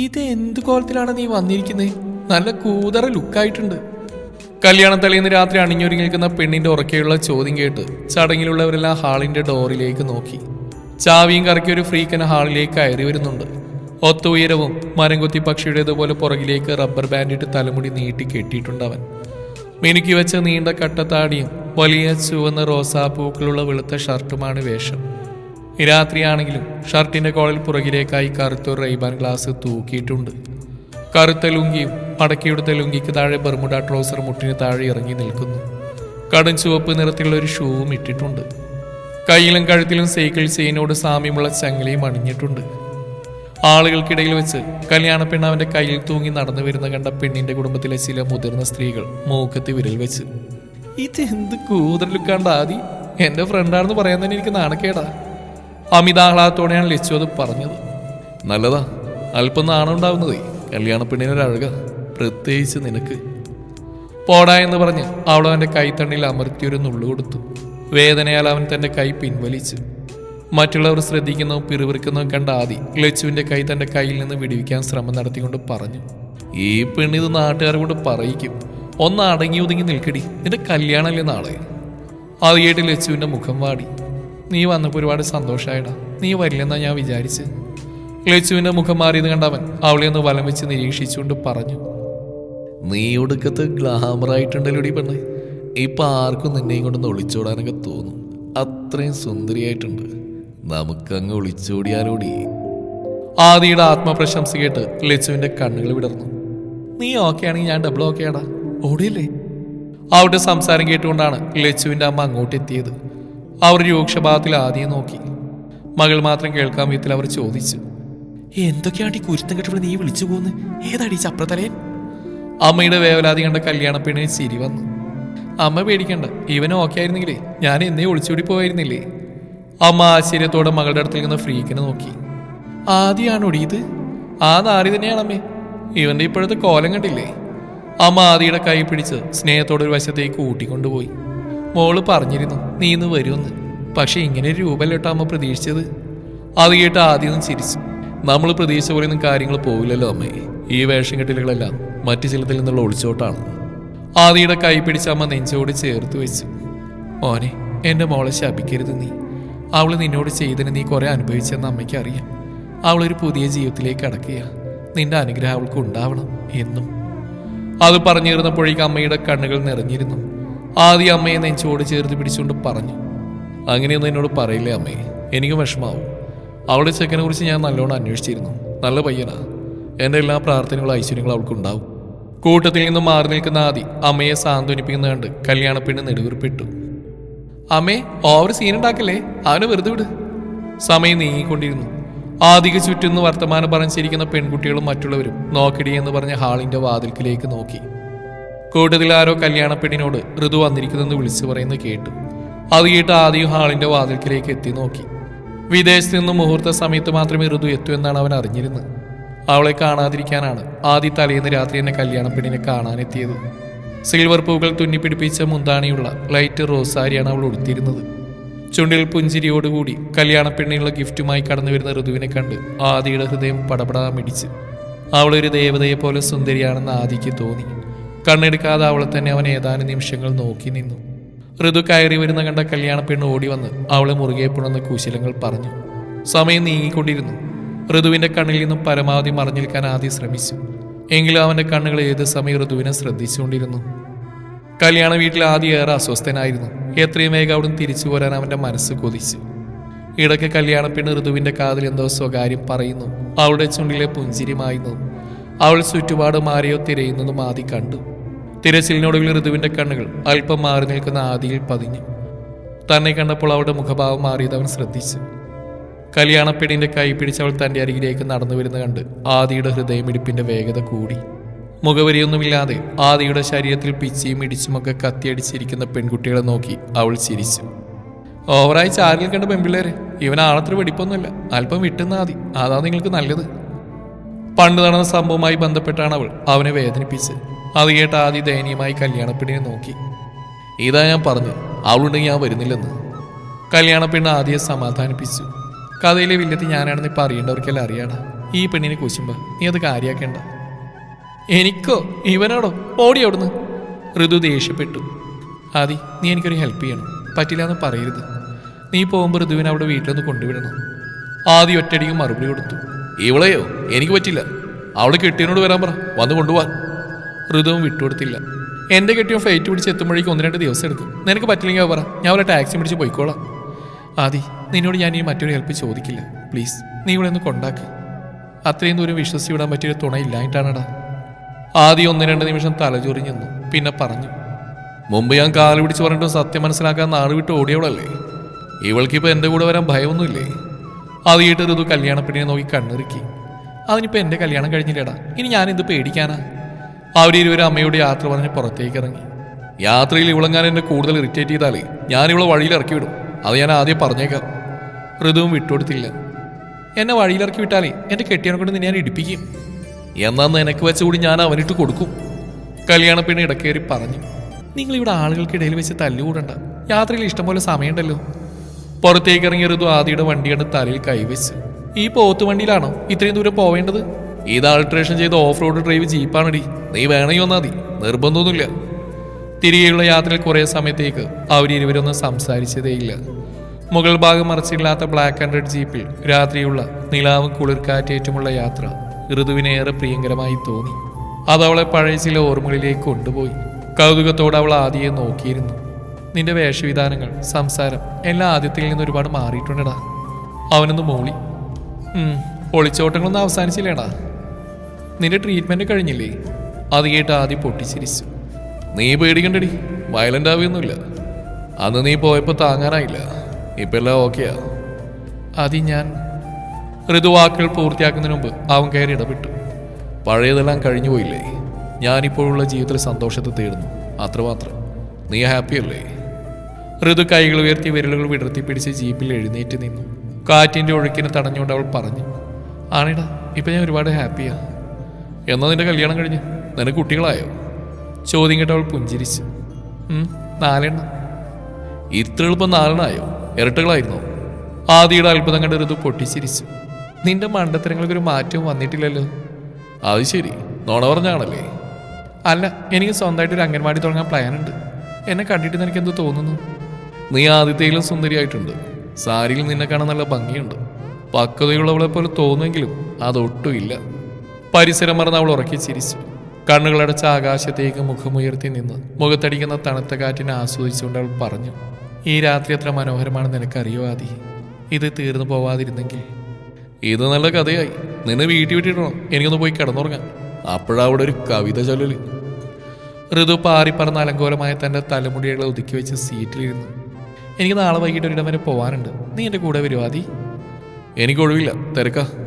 ഇത് എന്ത് കോലത്തിലാണ് നീ വന്നിരിക്കുന്നത് നല്ല കൂതറ ലുക്കായിട്ടുണ്ട്. കല്യാണം തലേന്ന് രാത്രി അണിഞ്ഞൊരുങ്ങി നിൽക്കുന്ന പെണ്ണിന്റെ ഉറക്കെയുള്ള ചോദ്യം കേട്ട് ചടങ്ങിലുള്ളവരെല്ലാം ഹാളിന്റെ ഡോറിലേക്ക് നോക്കി. ചാവിയും കറക്കി ഒരു ഫ്രീക്കന ഹാളിലേക്ക് കയറി വരുന്നുണ്ട്. ഒത്ത ഉയരവും മരം കൊത്തി പക്ഷിയുടേതുപോലെ പുറകിലേക്ക് റബ്ബർ ബാൻഡിട്ട് തലമുടി നീട്ടി കെട്ടിയിട്ടുണ്ട് അവൻ. മിനുക്കി വെച്ച നീണ്ട കട്ടത്താടിയും വലിയ ചുവന്ന റോസാപ്പൂക്കളുള്ള വെളുത്ത ഷർട്ടുമാണ് വേഷം. രാത്രിയാണെങ്കിലും ഷർട്ടിന്റെ കോളിൽ പുറകിലേക്കായി കറുത്ത റൈബാൻ ഗ്ലാസ് തൂക്കിയിട്ടുണ്ട്. കറുത്ത ലുങ്കിയും മടക്കിയെടുത്ത ലുങ്കിക്ക് താഴെ ബർമുഡ ട്രൗസർ മുട്ടിന് താഴെ ഇറങ്ങി നിൽക്കുന്നു. കടും ചുവപ്പ് നിറത്തിലുള്ള ഒരു ഷൂവും ഇട്ടിട്ടുണ്ട്. കയ്യിലും കഴുത്തിലും സൈക്കിൾ ചെയിനോട് സാമ്യമുള്ള ചങ്ങലയും അണിഞ്ഞിട്ടുണ്ട്. ആളുകൾക്കിടയിൽ വെച്ച് കല്യാണ പെണ്ണ് കയ്യിൽ തൂങ്ങി നടന്നു വരുന്ന കണ്ട പെണ്ണിന്റെ കുടുംബത്തിലെ ചില മുതിർന്ന സ്ത്രീകൾ മൂക്കത്തി വിരൽ വെച്ച് ഇത് എന്ത് കൂതലുക്കാണ്ട് ആദി? എന്റെ ഫ്രണ്ടാണെന്ന് പറയാൻ തന്നെ എനിക്ക് നാണക്കേടാ. അമിതാഹ്ലാദത്തോടെയാണ് ലിച്ചു അത് പറഞ്ഞത്. നല്ലതാ അല്പം നാണം ഉണ്ടാവുന്നതേ കല്യാണ പെണ്ണിനൊരഴക പ്രത്യേകിച്ച് നിനക്ക്. പോടാ എന്ന് പറഞ്ഞ് അവൾ അവന്റെ കൈത്തണ്ണിൽ അമർത്തിയൊരു നുള്ളു കൊടുത്തു. വേദനയാൽ അവൻ തന്റെ കൈ പിൻവലിച്ചു. മറ്റുള്ളവർ ശ്രദ്ധിക്കുന്നതും പിറുവിറുക്കുന്നതും കണ്ട ആദി ലച്ചുവിന്റെ കൈ തന്റെ കയ്യിൽ നിന്ന് വിടിവിക്കാൻ ശ്രമം നടത്തിക്കൊണ്ട് പറഞ്ഞു ഈ പെണ്ണിത് നാട്ടുകാരെ കൊണ്ട് പറയിക്കും. ഒന്ന് അടങ്ങി ഒതുങ്ങി നിൽക്കടി. നിന്റെ കല്യാണമല്ലേ നാളെ? അത് കേട്ട് ലച്ചുവിന്റെ മുഖം വാടി. നീ വന്നപ്പോൾ ഒരുപാട് സന്തോഷമായിടാ നീ വരില്ലെന്നാ ഞാൻ വിചാരിച്ച്. ലച്ചുവിന്റെ മുഖം മാറിയത് കണ്ടവൻ അവളെ ഒന്ന് വലം വെച്ച് നിരീക്ഷിച്ചുകൊണ്ട് പറഞ്ഞു. നീ ഒടുക്കത്ത് ഗ്ലാമറായിട്ടുണ്ടല്ലോടി പെണ്ണ്. ഇപ്പൊ ആർക്കും നിന്നെയും കൊണ്ടൊന്ന് ഒളിച്ചോടാനൊക്കെ തോന്നും. അത്രയും സുന്ദരിയായിട്ടുണ്ട്. നമുക്കങ്ങ് ഒളിച്ചോടിയാലോടി. ആദിയുടെ ആത്മപ്രശംസ കേട്ട് ലച്ചുവിന്റെ കണ്ണുകൾ വിടർന്നു. നീ ഓക്കെ ആണെങ്കിൽ ഞാൻ ഡബിൾ ഓക്കെ ആടാ. ഓടിയല്ലേ? അവരുടെ സംസാരം കേട്ടുകൊണ്ടാണ് ലച്ചുവിന്റെ അമ്മ അങ്ങോട്ട് എത്തിയത് അവർ രൂക്ഷഭാവത്തിൽ ആദ്യം നോക്കി. മകൾ മാത്രം കേൾക്കാൻ വിധത്തിൽ അവർ ചോദിച്ചു എന്തൊക്കെയാണ് ഈ കുരുത്തം കെട്ടുള്ള നീ വിളിച്ചു പോകുന്നു ഏതാടി ചപ്രതലയൻ? അമ്മയുടെ വേവലാതി കണ്ട കല്യാണ പെണ്ണിന് ചിരി വന്നു. അമ്മ പേടിക്കണ്ട ഇവൻ ഓക്കെ ആയിരുന്നെങ്കിലേ ഞാൻ എന്നേ ഒളിച്ചോടി പോയിരുന്നില്ലേ അമ്മ ആശ്ചര്യത്തോടെ മകളുടെ അടുത്തേക്ക് നിന്ന് ഫ്രീക്കിനെ നോക്കി. ആദിയാണ് ഒടിയത് ആ നാരി തന്നെയാണ് അമ്മേ ഇവന്റെ ഇപ്പോഴത്തെ കോലം കണ്ടില്ലേ? അമ്മ ആദിയുടെ കൈ പിടിച്ച് സ്നേഹത്തോടെ ഒരു വശത്തേക്ക് കൂട്ടിക്കൊണ്ടുപോയി മോൾ പറഞ്ഞിരുന്നു നീ ഇന്ന് വരുമെന്ന്. പക്ഷെ ഇങ്ങനെ ഒരു രൂപല്ലോട്ടോ അമ്മ പ്രതീക്ഷിച്ചത്. അത് കേട്ട് ആദ്യം ചിരിച്ചു. നമ്മൾ പ്രതീക്ഷിച്ച പോലെയൊന്നും കാര്യങ്ങൾ പോവില്ലല്ലോ അമ്മേ. ഈ വേഷം കെട്ടലുകളെല്ലാം മറ്റു ചിലത്തിൽ നിന്നുള്ള ഒളിച്ചോട്ടാണ്. ആദിയുടെ കൈ പിടിച്ച അമ്മ നെഞ്ചോട് ചേർത്ത് വെച്ചു. മോനെ എന്റെ മോളെ ശപിക്കരുത് നീ. അവൾ നിന്നോട് ചെയ്തതിന് നീ കുറെ അനുഭവിച്ചെന്ന് അമ്മയ്ക്ക് അറിയാം. അവളൊരു പുതിയ ജീവിതത്തിലേക്ക് അടക്കുക നിന്റെ അനുഗ്രഹം അവൾക്ക് ഉണ്ടാവണം എന്നും. അത് പറഞ്ഞിരുന്നപ്പോഴേക്ക് അമ്മയുടെ കണ്ണുകൾ നിറഞ്ഞിരുന്നു. ആദ്യം അമ്മയെ നെഞ്ചോട് ചേർത്ത് പിടിച്ചുകൊണ്ട് പറഞ്ഞു അങ്ങനെയൊന്നും എന്നോട് പറയില്ലേ അമ്മേ? എനിക്ക് വിഷമാവും. അവളുടെ ചെക്കനെ കുറിച്ച് ഞാൻ നല്ലോണം അന്വേഷിച്ചിരുന്നു. നല്ല പയ്യനാ. എന്റെ എല്ലാ പ്രാർത്ഥനകളും ഐശ്വര്യങ്ങളും അവൾക്കുണ്ടാവും കൂട്ടത്തിൽ നിന്ന് മാറി നിൽക്കുന്ന ആദി അമ്മയെ സാന്ത്വനിപ്പിക്കുന്ന കണ്ട് കല്യാണപ്പെണ്ണ് നെടുവീർപ്പിട്ടു. അമ്മേ ഓവർ സീൻ ഉണ്ടാക്കല്ലേ? അവനെ വെറുതെ വിട്. സമയം നീങ്ങിക്കൊണ്ടിരുന്നു. ആദിക്ക് ചുറ്റുന്ന് വർത്തമാനം പറഞ്ഞിരിക്കുന്ന പെൺകുട്ടികളും മറ്റുള്ളവരും നോക്കിടി എന്ന് പറഞ്ഞ ഹാളിന്റെ വാതിൽക്കിലേക്ക് നോക്കി. കൂട്ടത്തിൽ ആരോ കല്യാണ ഋതു വന്നിരിക്കുന്നെന്ന് വിളിച്ചു പറയുന്നത് കേട്ടു അത് കേട്ട് ആദ്യം ഹാളിന്റെ വാതിൽക്കിലേക്ക് എത്തി നോക്കി. വിദേശത്ത് നിന്നും മുഹൂർത്ത സമയത്ത് മാത്രമേ ഋതു എത്തൂ എന്നാണ് അവൻ അറിഞ്ഞിരുന്നത്. അവളെ കാണാതിരിക്കാനാണ് ആദ്യ തലേന്ന് രാത്രി എന്നെ കല്യാണപ്പെണ്ണിനെ കാണാനെത്തിയത്. സിൽവർ പൂക്കൾ തുന്നിപ്പിടിപ്പിച്ച മുന്താണിയുള്ള ലൈറ്റ് റോസാരിയാണ് അവൾ ഉടുത്തിരുന്നത്. ചുണ്ടിൽ പുഞ്ചിരിയോടുകൂടി കല്യാണപ്പെണ്ണിനുള്ള ഗിഫ്റ്റുമായി കടന്നു വരുന്ന ഋതുവിനെ കണ്ട് ആദിയുടെ ഹൃദയം പടപടാ മിടിച്ച്. അവളൊരു ദേവതയെ പോലെ സുന്ദരിയാണെന്ന് ആദിക്ക് തോന്നി. കണ്ണെടുക്കാതെ അവളെ തന്നെ അവൻ ഏതാനും നിമിഷങ്ങൾ നോക്കി നിന്നു. ഋതു കയറി വരുന്ന കണ്ട കല്യാണ പെണ്ണ് ഓടി വന്ന് അവളെ മുറുകെ പുണന്ന് കുശലങ്ങൾ പറഞ്ഞു. സമയം നീങ്ങിക്കൊണ്ടിരുന്നു. ഋതുവിന്റെ കണ്ണിൽ നിന്നും പരമാവധി മറിഞ്ഞിരിക്കാൻ ആദ്യം ശ്രമിച്ചു. എങ്കിലും അവന്റെ കണ്ണുകൾ ഏത് സമയം ഋതുവിനെ ശ്രദ്ധിച്ചുകൊണ്ടിരുന്നു. കല്യാണ വീട്ടിൽ ആദ്യം ഏറെ അസ്വസ്ഥനായിരുന്നു. എത്രയും വേഗം അവിടുന്ന് തിരിച്ചു പോരാൻ അവന്റെ മനസ്സ് കൊതിച്ചു. ഇടയ്ക്ക് കല്യാണ പെണ്ണ് ഋതുവിന്റെ കാതിൽ എന്തോ സ്വകാര്യം പറയുന്നു. അവളുടെ ചുണ്ടിലെ പുഞ്ചിരി മായുന്നു അവൾ ചുറ്റുപാട് മാറിയോ തിരയുന്നതും ആദ്യം കണ്ടു. തിരച്ചിലിനൊടുവിൽ ഋതുവിന്റെ കണ്ണുകൾ അല്പം മാറി നിൽക്കുന്ന ആദിയിൽ പതിഞ്ഞു. തന്നെ കണ്ടപ്പോൾ അവളുടെ മുഖഭാവം മാറിയത് അവൻ ശ്രദ്ധിച്ചു. കല്യാണപ്പെടിന്റെ കൈ പിടിച്ച് അവൾ തന്റെ അരികിലേക്ക് നടന്നു വരുന്ന കണ്ട് ആദിയുടെ ഹൃദയമിടിപ്പിന്റെ വേഗത കൂടി. മുഖവരിയൊന്നുമില്ലാതെ ആദിയുടെ ശരീരത്തിൽ പിച്ചിയും ഇടിച്ചുമൊക്കെ കത്തിയടിച്ചിരിക്കുന്ന പെൺകുട്ടികളെ നോക്കി അവൾ ചിരിച്ചു. ഓവറായി ചാരിൽ കണ്ട പെൺപിള്ളേരെ ഇവൻ ആളത്ര വെടിപ്പൊന്നുമില്ല അല്പം വിട്ടുന്ന ആദി അതാ നിങ്ങൾക്ക് നല്ലത്. പണ്ട് നടന്ന സംഭവവുമായി ബന്ധപ്പെട്ടാണ് അവൾ അവനെ വേദനിപ്പിച്ച് അത് കേട്ട് ആദി ദയനീയമായി കല്യാണപ്പെണ്ണിനെ നോക്കി. ഇതാ ഞാൻ പറഞ്ഞു അവളുണ്ടെങ്കിൽ ഞാൻ വരുന്നില്ലെന്ന്. കല്യാണപ്പെണ്ണ് ആദ്യം സമാധാനിപ്പിച്ചു. കഥയിലെ വില്ലത്തി ഞാനാണെന്ന് ഇപ്പം അറിയേണ്ടവർക്കെല്ലാം അറിയാടാ. ഈ പെണ്ണിനെ കുശുമ്പ നീ അത് കാര്യാക്കേണ്ട. എനിക്കോ? ഇവനോടോ? ഓടി അവിടുന്ന്. ഋതു ദേഷ്യപ്പെട്ടു. ആദി നീ എനിക്കൊരു ഹെൽപ്പ് ചെയ്യണം. പറ്റില്ല എന്ന് പറയരുത്. നീ പോകുമ്പോൾ ഋതുവിനെ അവിടെ വീട്ടിലൊന്ന് കൊണ്ടുവിടണം. ആദി ഒറ്റയടിക്ക് മറുപടി കൊടുത്തു. ഇവളെയോ? എനിക്ക് പറ്റില്ല. അവൾ കെട്ടിയനോട് വരാൻ പറ. വന്ന് കൊണ്ടുപോവാൻ. ഋതുവും വിട്ടുകൊടുത്തില്ല. എന്റെ കെട്ടിയും ഫ്ലൈറ്റ് പിടിച്ച് എത്തുമ്പോഴേക്കും ഒന്ന് രണ്ട് ദിവസം എടുത്തു നിനക്ക് പറ്റില്ലെങ്കിൽ പറ. ഞാൻ ഒരു ടാക്സി പിടിച്ച് പോയിക്കോളാം. ആദി നിന്നോട് ഞാൻ ഈ മറ്റൊരു ഹെൽപ്പ് ചോദിക്കില്ല. പ്ലീസ് നീ ഇവിടെ ഒന്ന് കൊണ്ടാക്ക്. അത്രയും ദൂരം വിശ്വസിച്ച് വിടാൻ പറ്റിയൊരു തുണ ഇല്ലായിട്ടാണടാ ആദ്യം ഒന്ന് രണ്ട് നിമിഷം തലചൊറി നിന്നു. പിന്നെ പറഞ്ഞു. മുമ്പ് ഞാൻ കാൽ പിടിച്ച് പറഞ്ഞിട്ടും സത്യം മനസ്സിലാക്കാൻ നാട് വിട്ട് ഓടിയവളല്ലേ? ഇവൾക്കിപ്പോൾ എന്റെ കൂടെ വരാൻ ഭയമൊന്നുമില്ലേ? കേട്ട് ഋതു കല്യാണപ്പെട്ടിനെ നോക്കി കണ്ണിറുക്കി. അതിനിപ്പോൾ എന്റെ കല്യാണം കഴിഞ്ഞില്ലേടാ. ഇനി ഞാനിത് പേടിക്കാനാ? അവരിരുവരും അമ്മയുടെ യാത്ര പറഞ്ഞ് പുറത്തേക്ക് ഇറങ്ങി യാത്രയിൽ ഇവളെങ്ങാൻ എന്നെ കൂടുതൽ ഇറിറ്റേറ്റ് ചെയ്താൽ ഇവളെ വഴിയിൽ ഇറക്കി വിടും. അത് ഞാൻ ആദ്യം പറഞ്ഞേക്കാം. ഋതുവും വിട്ടുകൊടുത്തില്ല. എന്നെ വഴിയിലിറക്കി വിട്ടാലേ എന്റെ കെട്ടിയനെ കൊണ്ട് ഞാൻ ഇടിപ്പിക്കും. എന്നാൽ നിനക്ക് വെച്ചുകൂടി ഞാൻ അവനിട്ട് കൊടുക്കും. കല്യാണ പെണ്ണ് ഇടക്കേറി പറഞ്ഞു. നിങ്ങൾ ഇവിടെ ആളുകൾക്കിടയിൽ വെച്ച് തല്ലുകൂടണ്ട. യാത്രയിൽ ഇഷ്ടംപോലെ സമയമുണ്ടല്ലോ. പുറത്തേക്ക് ഇറങ്ങിയ ഋതു ആദിയുടെ വണ്ടിയാണ് തലയിൽ കൈവച്ച്. ഈ പോത്ത് വണ്ടിയിലാണോ ഇത്രയും ദൂരം പോവേണ്ടത്? ഇത് ആൾട്രേഷൻ ചെയ്ത ഓഫ് റോഡ് ഡ്രൈവ് ജീപ്പാണടി. നീ വേണമെങ്കിൽ വന്നാ മതി. നിർബന്ധമൊന്നുമില്ല. തിരികെയുള്ള യാത്രയിൽ കുറേ സമയത്തേക്ക് അവരിരുവരൊന്നും സംസാരിച്ചതേയില്ല മുകൾ ഭാഗം മറച്ചില്ലാത്ത ബ്ലാക്ക് ആൻഡ് റെഡ് ജീപ്പിൽ രാത്രിയുള്ള നിലാവും കുളിർക്കാറ്റേറ്റുമുള്ള യാത്ര ഋതുവിനേറെ പ്രിയങ്കരമായി തോന്നി. അതവളെ പഴയ ചില ഓർമ്മകളിലേക്ക് കൊണ്ടുപോയി. കൗതുകത്തോടെ അവൾ ആദ്യയെ നോക്കിയിരുന്നു. നിന്റെ വേഷവിധാനങ്ങൾ സംസാരം എല്ലാം ആദ്യത്തിൽ നിന്ന് ഒരുപാട് മാറിയിട്ടുണ്ടടാ. അവനൊന്ന് മോളി. ഒളിച്ചോട്ടങ്ങളൊന്നും അവസാനിച്ചില്ലേടാ. നിന്റെ ട്രീറ്റ്മെന്റ് കഴിഞ്ഞില്ലേ? അത് കേട്ട് ആദ്യം പൊട്ടിച്ചിരിച്ചു. നീ പേടിക്കണ്ടടി വയലന്റ് ആവുകയൊന്നുമില്ല അന്ന് നീ പോയപ്പോൾ താങ്ങാനായില്ല. ഇപ്പൊ എല്ലാം ഓക്കെയാ അതി ഞാൻ ഋതുവാക്കുകൾ പൂർത്തിയാക്കുന്നതിന് മുമ്പ് അവൻ കയറി ഇടപെട്ടു. പഴയതെല്ലാം കഴിഞ്ഞു പോയില്ലേ? ഞാനിപ്പോഴുള്ള ജീവിതത്തിൽ സന്തോഷത്തെ തേടുന്നു. അത്രമാത്രം. നീ ഹാപ്പിയല്ലേ ഋതു കൈകൾ ഉയർത്തി വിരലുകൾ വിടർത്തി പിടിച്ച് ജീപ്പിൽ എഴുന്നേറ്റ് നിന്നു. കാറ്റിന്റെ ഒഴുക്കിനെ തടഞ്ഞുകൊണ്ട് അവൾ പറഞ്ഞു ആണിടാ ഇപ്പൊ ഞാൻ ഒരുപാട് ഹാപ്പിയാ എന്നാ നിന്റെ കല്യാണം കഴിഞ്ഞ്? നിനക്ക് കുട്ടികളായോ? ചോദ്യം കേട്ട് അവൾ പുഞ്ചിരിച്ചു. നാലെണ്ണ. ഇത്ര എളുപ്പം നാലെണ്ണായോ? ഇരട്ടകളായിരുന്നോ? ആദിയുടെ അത്ഭുതം കണ്ട ഋതു പൊട്ടിച്ചിരിച്ചു. നിന്റെ മണ്ടത്തരങ്ങൾക്ക് ഒരു മാറ്റവും വന്നിട്ടില്ലല്ലോ. അത് ശരി. നോണ പറഞ്ഞാണല്ലേ? അല്ല എനിക്ക് സ്വന്തമായിട്ട് ഒരു അംഗൻവാടി തുടങ്ങാൻ പ്ലാൻ ഉണ്ട് എന്നെ കണ്ടിട്ട് നിനക്ക് എന്ത് തോന്നുന്നു? നീ ആദ്യത്തേലും സുന്ദരിയായിട്ടുണ്ട്. സാരിയിൽ നിന്നെ കാണാൻ നല്ല ഭംഗിയുണ്ട്. പക്വതയുള്ളവളെ പോലെ തോന്നുമെങ്കിലും അതൊട്ടുമില്ല. പരിസരം മറന്ന് അവൾ ഉറക്കി ചിരിച്ചു. കണ്ണുകളടച്ച ആകാശത്തേക്ക് മുഖമുയർത്തി നിന്ന്. മുഖത്തടിക്കുന്ന തണുത്ത കാറ്റിനെ ആസ്വദിച്ചുകൊണ്ട് അവൾ പറഞ്ഞു ഈ രാത്രി എത്ര മനോഹരമാണെന്ന് നിനക്കറിയോ ആദി? ഇത് തീർന്നു പോവാതിരുന്നെങ്കിൽ. ഇത് നല്ല കഥയായി. നിന്നെ വീട്ടിൽ വിട്ടിടണം. എനിക്കൊന്ന് പോയി കിടന്നുറങ്ങാൻ അപ്പോഴവിടെ ഒരു കവിത ചൊല്ലല്. ഋതു പാറി പറന്ന അലങ്കോലമായ തന്റെ തലമുടികളെ ഒതുക്കി വെച്ച് സീറ്റിലിരുന്നു. എനിക്ക് നാളെ വൈകിട്ട് ഒരിടം വരെ പോവാനുണ്ട്. നീ എന്റെ കൂടെ വരുവാതി എനിക്ക് ഒഴിവില്ല തിരക്കാ.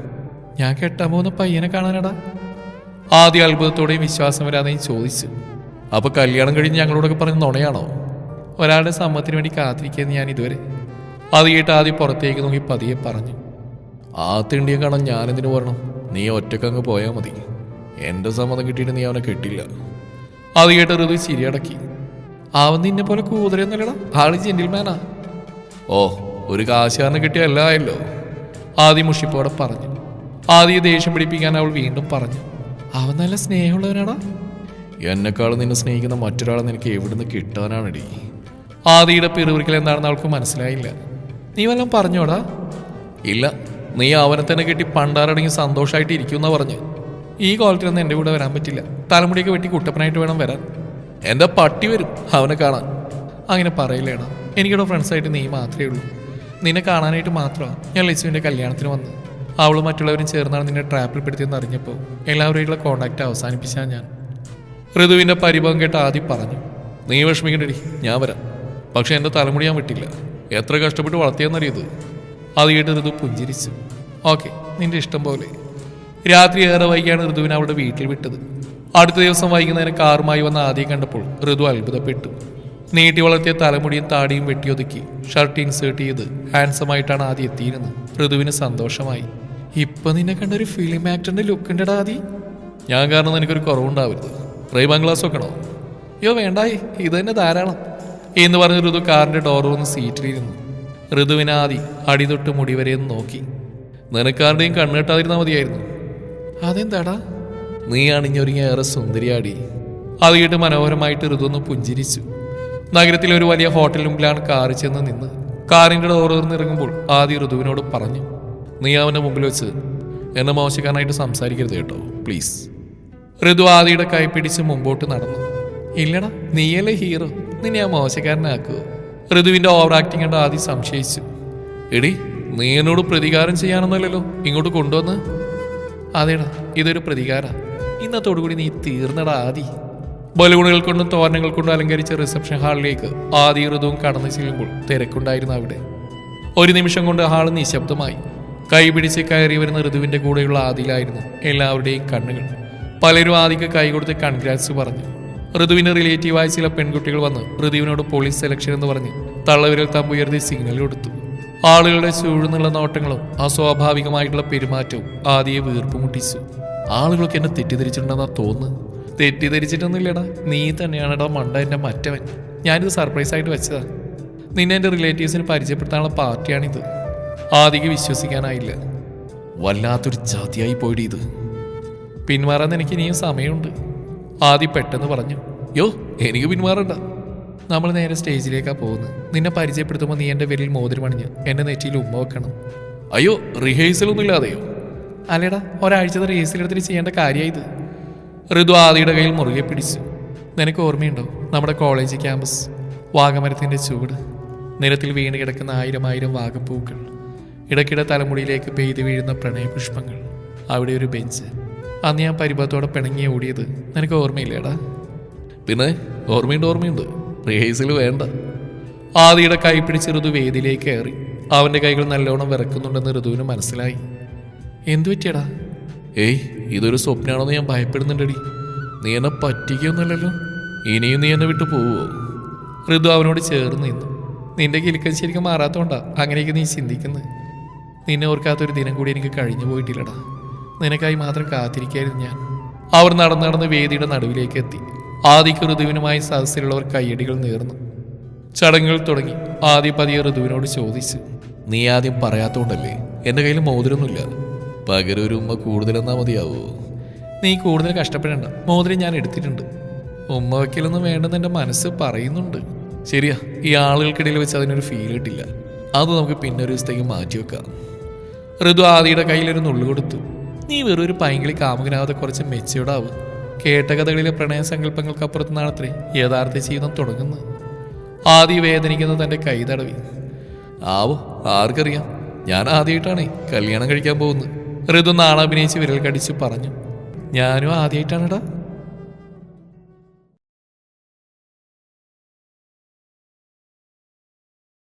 ഞാൻ കെട്ടാൻ പോകുന്ന പയ്യനെ കാണാനടാ. ആദ്യ അത്ഭുതത്തോടെയും വിശ്വാസം വരാതെയും ചോദിച്ചു. അപ്പൊ കല്യാണം കഴിഞ്ഞ് ഞങ്ങളോടൊക്കെ പറഞ്ഞ നുണയാണോ? ഒരാളുടെ സമ്മതത്തിന് വേണ്ടി കാത്തിരിക്കുന്നു ഞാൻ ഇതുവരെ അത് കേട്ട് ആദ്യം പുറത്തേക്ക് നോക്കി പതിയെ പറഞ്ഞു. ആ തിണ്ടിയെ കാണാൻ ഞാനെന്തിനു പറയണം നീ ഒറ്റക്കങ്ങ് പോയാൽ മതി. എന്റെ സമ്മതം കിട്ടിയിട്ട് നീ അവനെ കിട്ടില്ല. അത് കേട്ട് ഋതു ശരിയടക്കി അവൻ നിന്നെ പോലെ കൂതരയൊന്നുമില്ലടാ ആൾ ജെന്റിൽമാനാ ഓ ഒരു കാശുകാരനെ കിട്ടിയ എല്ലാം ആയല്ലോ. ആദ്യം മുഷിപ്പോടെ പറഞ്ഞു. ആദ്യം ദേഷ്യം പിടിപ്പിക്കാൻ അവൾ വീണ്ടും പറഞ്ഞു അവൻ നല്ല സ്നേഹമുള്ളവനാടാ. എന്നെക്കാളും നിന്നെ സ്നേഹിക്കുന്ന മറ്റൊരാളെ നിനക്ക് എവിടുന്ന് കിട്ടാനാണടി? ആദിയുടെ പിറുവിറിക്കൽ എന്താണെന്ന് അവൾക്ക് മനസ്സിലായില്ല. നീ വല്ലതും പറഞ്ഞോടാ? ഇല്ല നീ അവനെ തന്നെ കെട്ടി പണ്ടാറടങ്ങി സന്തോഷമായിട്ട് ഇരിക്കുമെന്നാ പറഞ്ഞു. ഈ കോലത്തിലൊന്നും എന്റെ കൂടെ വരാൻ പറ്റില്ല. തലമുടിയൊക്കെ വെട്ടി കുട്ടപ്പനായിട്ട് വേണം വരാൻ. എന്താ പട്ടി വരും അവനെ കാണാൻ. അങ്ങനെ പറയില്ലേടാ എനിക്കിവിടെ ഫ്രണ്ട്സായിട്ട് നീ മാത്രമേ ഉള്ളൂ. നിന്നെ കാണാനായിട്ട് മാത്രമാണ് ഞാൻ ലിസുവിന്റെ കല്യാണത്തിന് വന്നത്. അവളും മറ്റുള്ളവരും ചേർന്നാണ് നിന്നെ ട്രാപ്പിൽ പെടുത്തിയെന്ന് അറിഞ്ഞപ്പോൾ എല്ലാവരുമായിട്ടുള്ള കോണ്ടാക്റ്റ് അവസാനിപ്പിച്ചാൽ ഞാൻ. ഋതുവിന്റെ പരിഭവം കേട്ട് ആദ്യം പറഞ്ഞു നീ വിഷമിക്കണ്ടടി ഞാൻ വരാം. പക്ഷേ എന്റെ തലമുടി ഞാൻ വിട്ടില്ല. എത്ര കഷ്ടപ്പെട്ട് വളർത്തിയെന്നറിയത് അത് കേട്ട് ഋതു പുഞ്ചിരിച്ചു. ഓക്കെ നിന്റെ ഇഷ്ടം പോലെ. രാത്രി ഏറെ വൈകിയാണ് ഋതുവിനെ അവളുടെ വീട്ടിൽ വിട്ടത്. അടുത്ത ദിവസം വൈകുന്നേരം കാറുമായി വന്ന ആദ്യം കണ്ടപ്പോൾ ഋതു അത്ഭുതപ്പെട്ടു. നീട്ടി വളർത്തിയ തലമുടിയും താടിയും വെട്ടിയൊതുക്കി ഷർട്ട് ഇൻസേർട്ട് ചെയ്ത് ഹാൻസമായിട്ടാണ് ആദ്യം എത്തിയിരുന്നത്. ഋതുവിന് സന്തോഷമായി. ഇപ്പൊ നിന്നെ കണ്ട ഒരു ഫിലിം ആക്ടറിന്റെ ലുക്ക് ഉണ്ടടാ ആദി. ഞാൻ കാരണം എനിക്കൊരു കുറവുണ്ടാവരുത്. റൈബാൻ ഗ്ലാസ് വെക്കണോ? അയ്യോ വേണ്ടായി. ഇത് തന്നെ ധാരാളം. എന്ന് പറഞ്ഞ് ഋതു കാറിന്റെ ഡോർ വന്ന് സീറ്റിലിരുന്നു ഋതുവിനാദി അടി തൊട്ട് മുടി വരെ നോക്കി. നിനക്കാരുടെയും കണ്ണ് കെട്ടാതിരുന്നാൽ മതിയായിരുന്നു. അതെന്താടാ? നീ അണിഞ്ഞൊരുങ്ങിയ ഏറെ സുന്ദരിയാടി അത് കേട്ട് മനോഹരമായിട്ട് ഋതുവൊന്ന് പുഞ്ചിരിച്ചു. നഗരത്തിലെ ഒരു വലിയ മുമ്പിലാണ് കാറ് ചെന്ന് നിന്ന്. കാറിന്റെ ഡോർ തുറന്നിറങ്ങുമ്പോൾ ആദ്യ ഋതുവിനോട് പറഞ്ഞു നീ അവന്റെ മുമ്പിൽ വെച്ച് എന്നെ മോശക്കാരനായിട്ട് സംസാരിക്കരുത് കേട്ടോ പ്ലീസ് ഋതു ആദിയുടെ കൈ പിടിച്ച് മുമ്പോട്ട് നടന്നു. ഇല്ലടാ നീയല്ലേ ഹീറോ? നിന്നെ ആ മോശക്കാരനാക്കുക. ഋതുവിന്റെ ഓവർ ആക്ടിങ് കണ്ട് ആദ്യം സംശയിച്ചു. എടി നീ എന്നോട് പ്രതികാരം ചെയ്യാനൊന്നുമല്ലല്ലോ ഇങ്ങോട്ട് കൊണ്ടുവന്ന്. അതേടാ ഇതൊരു പ്രതികാര. ഇന്നത്തോടുകൂടി നീ തീർന്നടാ ആദി. ബലൂണുകൾ കൊണ്ടും തോരണങ്ങൾ കൊണ്ടും അലങ്കരിച്ച റിസപ്ഷൻ ഹാളിലേക്ക് ആദി ഋതുവും കടന്നു ചെല്ലുമ്പോൾ തിരക്കുണ്ടായിരുന്നു അവിടെ. ഒരു നിമിഷം കൊണ്ട് ഹാൾ നിശബ്ദമായി. കൈ പിടിച്ച് കയറി വരുന്ന ഋതുവിന്റെ കൂടെയുള്ള ആദിലായിരുന്നു എല്ലാവരുടെയും കണ്ണുകൾ. പലരും ആദിക്ക് കൈ കൊടുത്ത് കൺഗ്രാറ്റ്സ് പറഞ്ഞു. ഋതുവിന്റെ റിലേറ്റീവായ ചില പെൺകുട്ടികൾ വന്ന് ഋതുവിനോട് പോലീസ് സെലക്ഷൻ എന്ന് പറഞ്ഞ് തള്ളവിരൽ തമ്പുയർത്തി സിഗ്നൽ കൊടുത്തു. ആളുകളുടെ ചൂഴ്ന്നുള്ള നോട്ടങ്ങളും അസ്വാഭാവികമായിട്ടുള്ള പെരുമാറ്റവും ആദിയെ വീർപ്പ് മുട്ടിച്ചു ആളുകളൊക്കെ എന്നെ തെറ്റിദ്ധരിച്ചിട്ടുണ്ടെന്നാ തോന്നുന്നു തെറ്റിദ്ധരിച്ചിട്ടൊന്നുമില്ലടാ. നീ തന്നെയാണെടാ മണ്ട എന്റെ മറ്റവൻ. ഞാനിത് സർപ്രൈസ് ആയിട്ട് വെച്ചതാ. നിന്നെ എന്റെ റിലേറ്റീവ്സിന് പരിചയപ്പെടുത്താനുള്ള പാർട്ടിയാണിത്. ആദിക്ക് വിശ്വസിക്കാനായില്ല. വല്ലാത്തൊരു ജാതിയായി പോയിടി ഇത്. പിന്മാറാൻ എനിക്ക് ഇനിയും സമയമുണ്ട്. ആദ്യം പെട്ടെന്ന് പറഞ്ഞു യോ എനിക്ക് പിന്മാറണ്ട നമ്മൾ നേരെ സ്റ്റേജിലേക്കാ പോകുന്നത്. നിന്നെ പരിചയപ്പെടുത്തുമ്പോൾ നീ എന്റെ പേരിൽ മോതിരമണിഞ്ഞ് എന്റെ നെറ്റിയിൽ ഉമ്മ വെക്കണം. അയ്യോ റിഹേഴ്സലൊന്നും ഇല്ലാതെയോ? അല്ലേടാ ഒരാഴ്ചത്തെ റിഹേഴ്സൽ എടുത്തിട്ട് ചെയ്യേണ്ട കാര്യമായി ഇത്. ഋതു ആദിയുടെ കയ്യിൽ മുറുകെ പിടിച്ചു. നിനക്ക് ഓർമ്മയുണ്ടോ നമ്മുടെ കോളേജ് ക്യാമ്പസ്? വാഗമരത്തിന്റെ ചൂട് നിരത്തിൽ വീണ് കിടക്കുന്ന ആയിരം ആയിരം വാഗപ്പൂക്കൾ. ഇടയ്ക്കിടെ തലമുടിയിലേക്ക് പെയ്തു വീഴുന്ന പ്രണയപുഷ്പങ്ങൾ അവിടെ ഒരു ബെഞ്ച്. അന്ന് ഞാൻ പരിഭവത്തോടെ പിണങ്ങി ഓടിയത് നിനക്ക് ഓർമ്മയില്ലേടാ? പിന്നെ ഓർമ്മയുണ്ട് ഓർമ്മയുണ്ട്. റിഹേഴ്സൽ വേണ്ട. ആദിയുടെ കൈ പിടിച്ച് ഋതു വേദിയിലേക്ക് കയറി. അവന്റെ കൈകൾ നല്ലോണം വിറക്കുന്നുണ്ടെന്ന് ഋതുവിന് മനസ്സിലായി. എന്തു പറ്റിയടാ? ഏയ് ഇതൊരു സ്വപ്നമാണെന്ന് ഞാൻ ഭയപ്പെടുന്നുണ്ടടി. നീ എന്നെ പറ്റിക്കൊന്നുമല്ലല്ലോ. ഇനിയും നീ എന്നെ വിട്ടു പോവോ ഋതു അവനോട് ചേർന്ന് നിന്നു. നിന്റെ കിലുക്കം ശരിക്കും മാറാത്തോണ്ടാ അങ്ങനെയൊക്കെ നീ ചിന്തിക്കുന്നത് നിന്നെ ഓർക്കാത്തൊരു ദിനം കൂടി എനിക്ക് കഴിഞ്ഞു പോയിട്ടില്ലടാ. നിനക്കായി മാത്രം കാത്തിരിക്കായിരുന്നു ഞാൻ. അവർ നടന്നു നടന്ന് വേദിയുടെ നടുവിലേക്ക് എത്തി. ആദിക്ക് ഋതുവിനുമായി സദസ്സിലുള്ളവർ കയ്യടികൾ നേർന്നു. ചടങ്ങുകൾ തുടങ്ങി. ആദ്യ പതിയെ ഋതുവിനോട് ചോദിച്ചു. നീ ആദ്യം പറയാത്തോണ്ടല്ലേ? എന്റെ കയ്യിൽ മോതിരൊന്നുമില്ല. പകരം ഒരു ഉമ്മ കൂടുതലെന്നാ മതിയാവോ? നീ കൂടുതൽ കഷ്ടപ്പെടേണ്ട. മോതിരം ഞാൻ എടുത്തിട്ടുണ്ട്. ഉമ്മ വയ്ക്കലൊന്നും വേണ്ടെന്ന് എന്റെ മനസ്സ് പറയുന്നുണ്ട്. ശരിയാ ഈ ആളുകൾക്കിടയിൽ വെച്ച് അതിനൊരു ഫീൽ കിട്ടില്ല അത് നമുക്ക് പിന്നെ ഒരു ദിവസത്തേക്ക് മാറ്റി വെക്കാം ഋതു ആദിയുടെ കയ്യിലൊരു നുള്ളു കൊടുത്തു. നീ വെറും ഒരു പൈങ്കിളി കാമുകനാവാതെ കുറച്ച് മെച്ചയോടാവ്. കേട്ട കഥകളിലെ പ്രണയ സങ്കല്പങ്ങൾക്കപ്പുറത്ത് നാളത്രേ യഥാർത്ഥ ജീവിതം തുടങ്ങുന്നു ആദി വേദനിക്കുന്നത് തന്റെ കൈ തടവി. ആവോ ആർക്കറിയാം. ഞാൻ ആദ്യമായിട്ടാണേ കല്യാണം കഴിക്കാൻ പോകുന്നത്. ഋതു നാളെ അഭിനയിച്ച് വിരൽ കടിച്ച് പറഞ്ഞു. ഞാനും ആദ്യമായിട്ടാണെടാ